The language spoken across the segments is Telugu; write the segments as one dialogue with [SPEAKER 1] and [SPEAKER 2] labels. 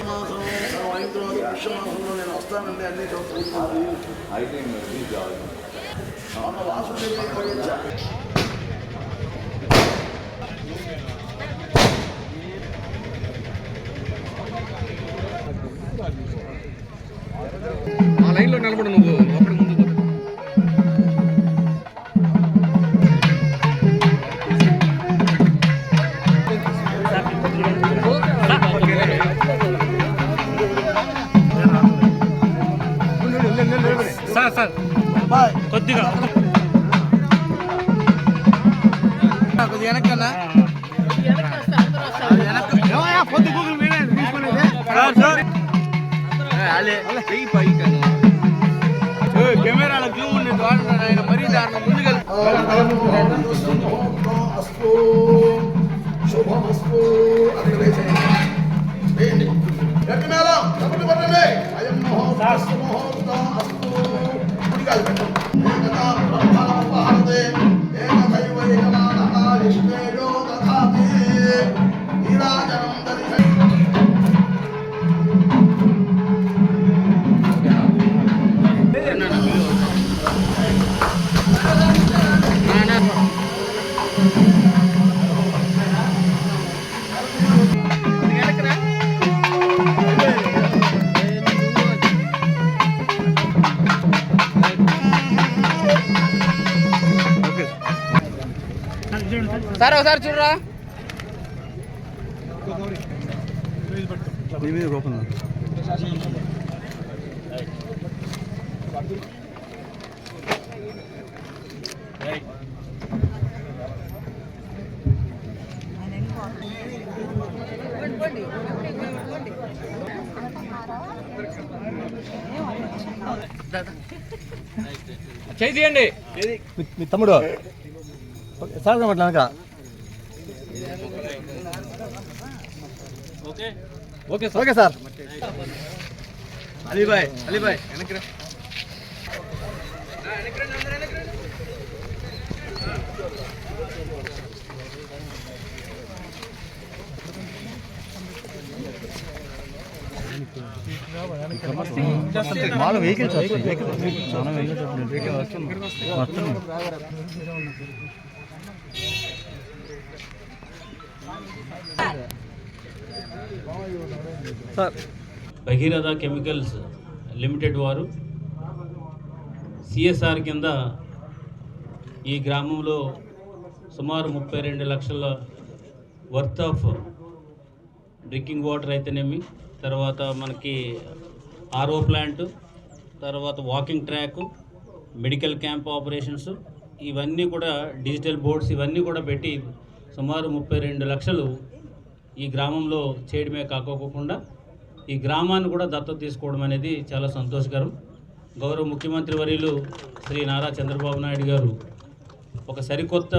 [SPEAKER 1] మాసం మనం అయిన తర్వాత పుష్యమాసంలో నేను వస్తానండి అన్ని చదువుతుంది
[SPEAKER 2] అయితే మీరు
[SPEAKER 1] వాసుదేవి పోయొచ్చా
[SPEAKER 3] ఆ లైన్లో నిలబడు నువ్వు. సార్ సార్
[SPEAKER 1] బాయ్
[SPEAKER 3] కొద్దిగా
[SPEAKER 1] కొద్దిగా వెనక్కన్నా
[SPEAKER 3] పొద్దు గూగుల్ మీడియా తీసుకునేది సార్ సార్ కెమెరాల జూమ్ ఉండేది వాడుతున్నాడు ఆయన మరీ దారుణం ముందుకెళ్ళి
[SPEAKER 1] అస్తు శుభమస్తు అని వేసేయండి వేయండి గట్టి మేళం కబడ్డీ పట్టండి అయం ముహూర్తస్తు
[SPEAKER 3] సార్ ఒకసారి చూడరా. చేయి తీయండి.
[SPEAKER 4] మీ తమ్ముడు. Sir కనబట్లేక
[SPEAKER 3] okay? Sir.
[SPEAKER 4] Okay sir.
[SPEAKER 3] Alibhai Alibhai. వెనక్కి రా
[SPEAKER 4] మాలో వెహికల్స్ వస్తాయి చాలా వెహికల్స్ వస్తున్నాయి వస్తున్నాయి సార్.
[SPEAKER 5] భగీరథ కెమికల్స్ లిమిటెడ్ వారు సిఎస్ఆర్ కింద ఈ గ్రామంలో సుమారు ముప్పై రెండు లక్షల వర్త్ ఆఫ్ డ్రింకింగ్ వాటర్ అయితేనేమి తర్వాత మనకి ఆర్ఓ ప్లాంట్ తర్వాత walking track medical camp operations ఇవన్నీ కూడా డిజిటల్ బోర్డ్స్ ఇవన్నీ కూడా పెట్టి సుమారు ముప్పై రెండు లక్షలు ఈ గ్రామంలో చేయడమే కాకోకుండా ఈ గ్రామాన్ని కూడా దత్తత తీసుకోవడం అనేది చాలా సంతోషకరం. గౌరవ ముఖ్యమంత్రి వర్యులు శ్రీ నారా చంద్రబాబు నాయుడు గారు ఒక సరికొత్త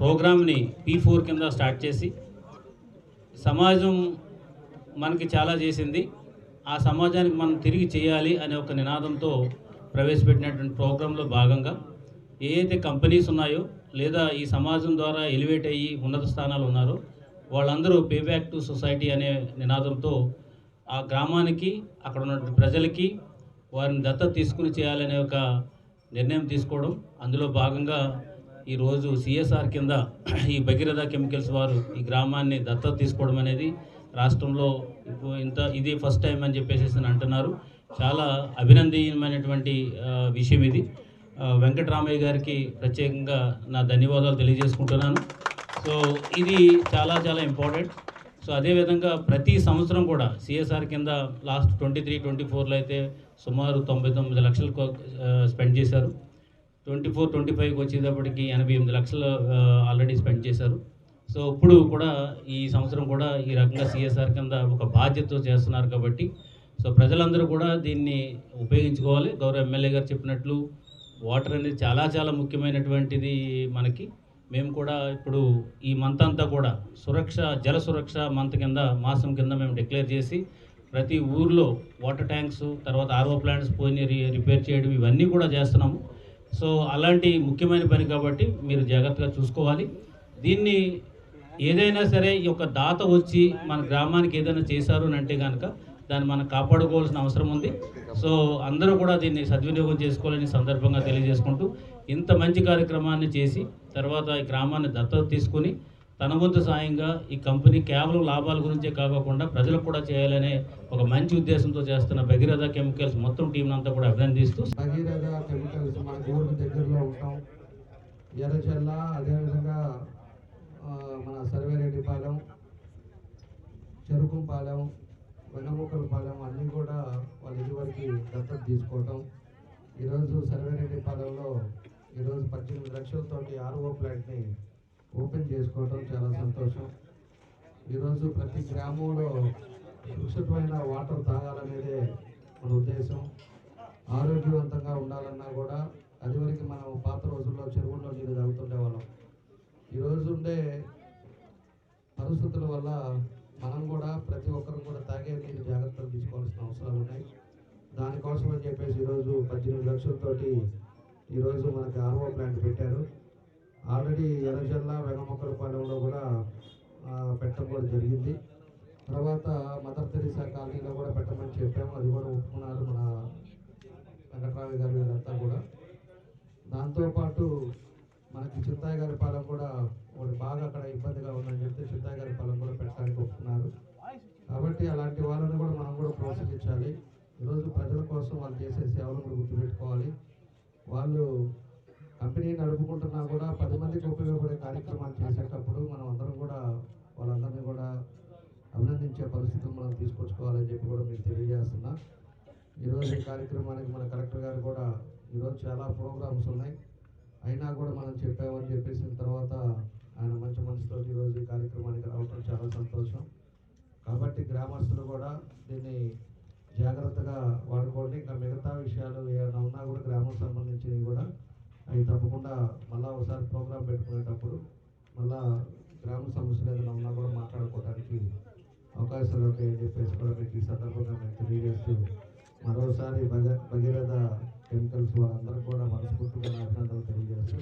[SPEAKER 5] ప్రోగ్రామ్ని పీ ఫోర్ కింద స్టార్ట్ చేసి సమాజం మనకి చాలా చేసింది. ఆ సమాజానికి మనం తిరిగి చేయాలి అనే ఒక నినాదంతో ప్రవేశపెట్టినటువంటి ప్రోగ్రాంలో భాగంగా ఏ అయితే కంపెనీస్ ఉన్నాయో లేదా ఈ సమాజం ద్వారా ఎలివేట్ అయ్యి ఉన్నత స్థానాలు ఉన్నారో వాళ్ళందరూ పే బ్యాక్ టు సొసైటీ అనే నినాదంతో ఆ గ్రామానికి అక్కడ ఉన్నటువంటి ప్రజలకి వారిని దత్తత తీసుకుని చేయాలనే ఒక నిర్ణయం తీసుకోవడం. అందులో భాగంగా ఈరోజు సిఎస్ఆర్ కింద ఈ భగీరథ కెమికల్స్ వారు ఈ గ్రామాన్ని దత్తత తీసుకోవడం అనేది రాష్ట్రంలో ఇప్పుడు ఇంత ఇది ఫస్ట్ టైం అని చెప్పేసి అని అంటున్నారు. చాలా అభినందనీయమైనటువంటి విషయం ఇది. వెంకటరామయ్య గారికి ప్రత్యేకంగా నా ధన్యవాదాలు తెలియజేసుకుంటున్నాను. సో ఇది చాలా చాలా ఇంపార్టెంట్. సో అదేవిధంగా ప్రతి సంవత్సరం కూడా సిఎస్ఆర్ కింద లాస్ట్ ట్వంటీ త్రీ ట్వంటీ ఫోర్లో అయితే సుమారు తొంభై తొమ్మిది లక్షలు స్పెండ్ చేశారు. ట్వంటీ ఫోర్ ట్వంటీ ఫైవ్కి వచ్చేటప్పటికి ఎనభై ఎనిమిది లక్షలు ఆల్రెడీ స్పెండ్ చేశారు. సో ఇప్పుడు కూడా ఈ సంవత్సరం కూడా ఈ రకంగా సిఎస్ఆర్ కింద ఒక బాధ్యతతో చేస్తున్నారు కాబట్టి సో ప్రజలందరూ కూడా దీన్ని ఉపయోగించుకోవాలి. గౌరవ ఎమ్మెల్యే గారు చెప్పినట్లు వాటర్ అనేది చాలా చాలా ముఖ్యమైనటువంటిది మనకి. మేము కూడా ఇప్పుడు ఈ మంత్ అంతా కూడా సురక్ష జల సురక్ష మంత్ కింద మాసం కింద మేము డిక్లేర్ చేసి ప్రతి ఊర్లో వాటర్ ట్యాంక్స్ తర్వాత ఆర్ఓ ప్లాంట్స్ పోయి రిపేర్ చేయడం ఇవన్నీ కూడా చేస్తున్నాము. సో అలాంటి ముఖ్యమైన పని కాబట్టి మీరు జాగ్రత్తగా చూసుకోవాలి. దీన్ని ఏదైనా సరే ఈ యొక్క దాత వచ్చి మన గ్రామానికి ఏదైనా చేశారు అంటే కనుక దాన్ని మనం కాపాడుకోవాల్సిన అవసరం ఉంది. సో అందరూ కూడా దీన్ని సద్వినియోగం చేసుకోవాలని సందర్భంగా తెలియజేసుకుంటూ ఇంత మంచి కార్యక్రమాన్ని చేసి తర్వాత ఈ గ్రామాన్ని దత్తత తీసుకుని తన వంతు సాయంగా ఈ కంపెనీ కేవలం లాభాల గురించే కాకుండా ప్రజలకు కూడా చేయాలనే ఒక మంచి ఉద్దేశంతో చేస్తున్న భగీరథ కెమికల్స్ మొత్తం టీం అంతా కూడా అభినందిస్తూ
[SPEAKER 6] భగీరథ కెమికల్స్ మన గోల్డ్ దగ్గరలో ఉంటాం. ఎర్రచెల్ల అదేవిధంగా మన సర్వేరెడ్డిపాలెం చెరుకుంపాలెం వెన్నముక్కలపాలెం అన్నీ కూడా వాళ్ళు ఇదివరకు దత్తత తీసుకోవటం. ఈరోజు సర్వేరెడ్డిపాలెంలో ఈరోజు పద్దెనిమిది లక్షలతోటి ఆర్ఓ ప్లాంట్ని ఓపెన్ చేసుకోవటం చాలా సంతోషం. ఈరోజు ప్రతి గ్రామంలో సురక్షితమైన వాటర్ తాగాలనేదే మన ఉద్దేశం. ఆరోగ్యవంతంగా ఉండాలన్నా కూడా అదివరకు మనం పాత రోజుల్లో చెరువుల్లో నీరు తాగుతుండే వాళ్ళం. ఈరోజు ఉండే పరిస్థితుల వల్ల మనం కూడా ప్రతి ఒక్కరు కూడా తాగే నీరు జాగ్రత్తలు తీసుకోవాల్సిన అవసరాలు ఉన్నాయి దానికోసం అని చెప్పేసి ఈరోజు పద్దెనిమిది ఈరోజు మనకి ఆర్ఓ ప్లాంట్ పెట్టారు. ఆల్రెడీ ఎర్రజల్ల వెనమొక్కలపాలెంలో కూడా పెట్టడం కూడా జరిగింది. తర్వాత మదర్ తెరీసా కాలనీలో కూడా పెట్టమని చెప్పాము. అది కూడా ఒప్పుకున్నారు మన వెంకట్రావు గారు వీళ్ళంతా కూడా. దాంతోపాటు మనకి చింతాయి గారి పాలెం కూడా ఒకటి బాగా అక్కడ ఇబ్బందిగా ఉందని చెప్తే చింతాయి గారి పాలెం కూడా పెట్టడానికి ఒప్పుకున్నారు కాబట్టి అలాంటి వాళ్ళని కూడా మనం కూడా ప్రోత్సహించాలి ఈరోజు ప్రజల కోసం వాళ్ళు చేసే సేవలను కూడా గుర్తుపెట్టుకోవాలి. వాళ్ళు కంపెనీ నడుపుకుంటున్నా కూడా పది మందికి ఉపయోగపడే కార్యక్రమాలు చేసేటప్పుడు మనం అందరం కూడా వాళ్ళందరినీ కూడా అభినందించే పరిస్థితులు మనం తీసుకొచ్చుకోవాలని చెప్పి కూడా మీకు తెలియజేస్తున్నా. ఈరోజు ఈ కార్యక్రమానికి మన కలెక్టర్ గారు కూడా ఈరోజు చాలా ప్రోగ్రామ్స్ ఉన్నాయి. అయినా కూడా మనం చెప్పామని చెప్పేసిన తర్వాత ఆయన మంచి మనసుతో ఈరోజు ఈ కార్యక్రమానికి రావటం చాలా సంతోషం. కాబట్టి గ్రామస్తులు కూడా దీన్ని జాగ్రత్తగా వాడుకోండి. ఇంకా మిగతా విషయాలు ఏమైనా ఉన్నా కూడా గ్రామం సంబంధించినవి కూడా అవి తప్పకుండా మళ్ళా ఒకసారి ప్రోగ్రాం పెట్టుకునేటప్పుడు మళ్ళా గ్రామ సమస్యలు ఏదైనా ఉన్నా కూడా మాట్లాడుకోవడానికి అవకాశాలు ఉంటాయని చెప్పేసి కూడా మీకు ఈ సందర్భంగా మేము తెలియజేస్తూ మరోసారి భగ భగీరథ కెమికల్స్ వాళ్ళందరూ కూడా మనస్ఫూర్తిగా అభినందనలు తెలియజేస్తూ